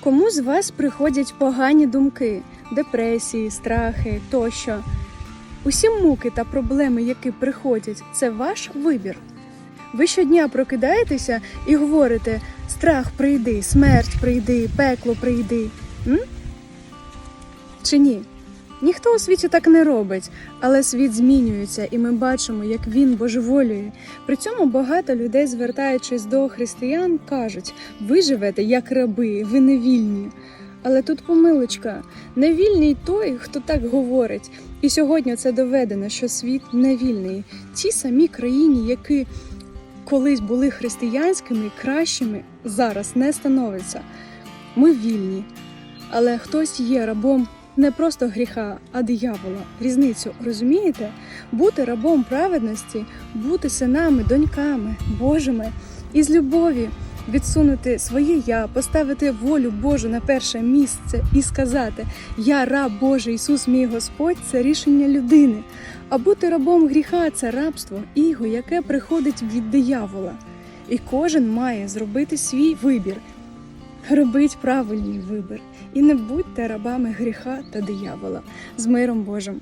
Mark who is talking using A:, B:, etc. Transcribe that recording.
A: Кому з вас приходять погані думки, депресії, страхи тощо? Усі муки та проблеми, які приходять, це ваш вибір. Ви щодня прокидаєтеся і говорите: страх прийди, смерть прийди, пекло прийди. М? Чи ні? Ніхто у світі так не робить, але світ змінюється, і ми бачимо, як він божеволює. При цьому багато людей, звертаючись до християн, кажуть: ви живете як раби, ви не вільні. Але тут помилочка, не вільний той, хто так говорить. І сьогодні це доведено, що світ не вільний. Ті самі країни, які колись були християнськими, кращими, зараз не становляться. Ми вільні, але хтось є рабом не просто гріха, а диявола. Різницю розумієте? Бути рабом праведності, бути синами, доньками, Божими і з любові відсунути своє я, поставити волю Божу на перше місце і сказати: Я раб Божий, Ісус, мій Господь це рішення людини. А бути рабом гріха це рабство, іго, яке приходить від диявола. І кожен має зробити свій вибір. Робіть правильний вибір і не будьте рабами гріха та диявола з миром Божим.